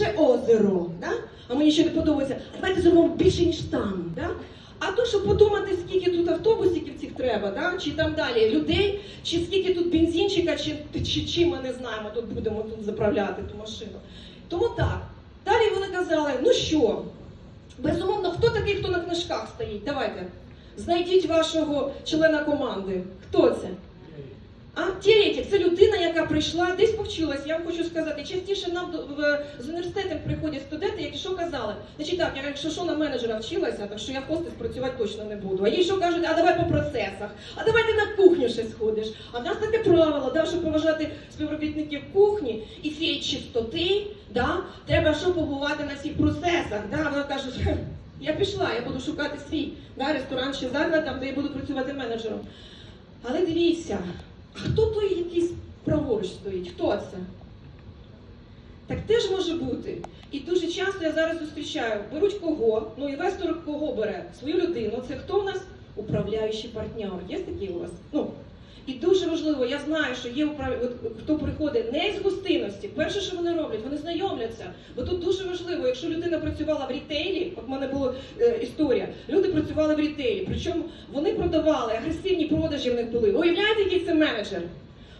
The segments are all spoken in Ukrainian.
більше озеро. Да? А мені ще не подобається, а давайте зробимо більше, ніж там. Да? А то, щоб подумати, скільки тут автобусиків цих треба, да? чи там далі людей, чи скільки тут бензинчика, чи, чи чим ми не знаємо, тут будемо тут заправляти ту машину. Тому так. Далі вони казали, ну що, безумовно, хто такий, хто на книжках стоїть? Давайте. Знайдіть вашого члена команди. Хто це? А теоретик, це людина, прийшла, десь повчилась. Я вам хочу сказати, частіше нам з університетом приходять студенти, які що казали. Значить так, я якщо що на менеджера вчилася, так що я хостес працювати точно не буду. А їй що кажуть, а давай по процесах, а давай ти на кухню ще сходиш. А в нас таке правило, да, щоб поважати співробітників кухні і цієї чистоти, да, треба що побувати на всіх процесах. Да. Вона каже, я пішла, я буду шукати свій да, ресторан чи заклад, там, де я буду працювати менеджером. Але дивіться, а хто той якийсь праворуч стоїть? Хто це? Так теж може бути. І дуже часто я зараз зустрічаю, беруть кого, ну інвестор кого бере? Свою людину. Це хто в нас? Управляючий партнер. Є такі у вас? Ну, і дуже важливо, я знаю, що є управ... от, хто приходить не з гостинності. Перше, що вони роблять, вони знайомляться. Бо тут дуже важливо, якщо людина працювала в рітейлі, от в мене була е, історія. Люди працювали в рітейлі, причому вони продавали, агресивні продажі в них були. Ви уявляєте, який це менеджер?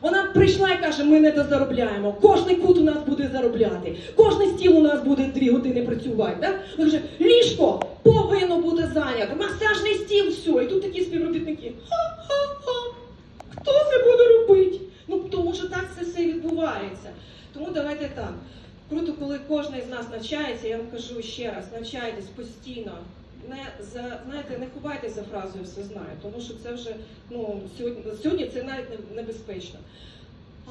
Вона прийшла і каже: ми не дозаробляємо. Кожний кут у нас буде заробляти, кожний стіл у нас буде дві години працювати. Да? Вона каже, ліжко повинно бути зайнято, масажний стіл, все. І тут такі співробітники. Ха-ха-ха. Хто це буде робити? Ну тому що так це все відбувається. Тому давайте так. Круто, коли кожен з нас навчається, я вам кажу ще раз, навчайтесь постійно. Не за знаєте, не ховайтеся за фразою все знаю, тому що це вже ну сьогодні, сьогодні це навіть небезпечно.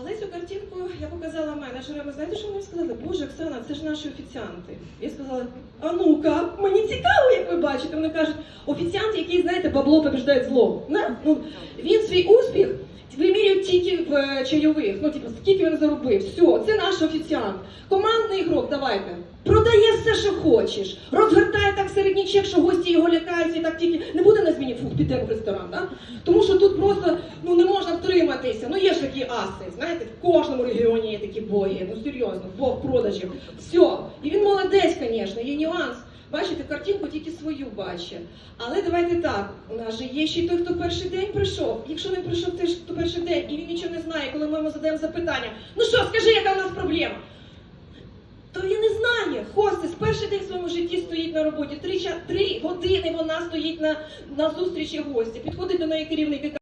Але цю картинку я показала менеджерам. і Знаєте, що вони сказали? Боже, Оксана, це ж наші офіціанти. Я сказала, а ну-ка, мені цікаво, як ви бачите. Вони кажуть, офіціант, який, знаєте, бабло побіждає зло. Не? Ну, він свій успіх вимірює тільки в е, чайових. Ну, типу, скільки він заробив. Все, це наш офіціант. Командний ігрок, давайте. Продає що хочеш. Розгортає так середній чек, що гості його лякаються і так тільки не буде на зміні фух, підемо в ресторан. Да? Тому що тут просто ну не можна втриматися. Ну є ж такі аси. Знаєте, в кожному регіоні є такі боги. Ну серйозно, бог продажів. Все. І він молодець, звісно, є нюанс. Бачите, картинку тільки свою бачить. Але давайте так, у нас же є ще й той, хто перший день прийшов. Якщо він прийшов теж хто перший день і він нічого не знає, коли ми йому задаємо запитання, ну що, скажи, яка в нас проблема? То він не знає. Хостес перший день в своєму житті стоїть на роботі. Три, три години вона стоїть на, на зустрічі гості. Підходить до неї керівник і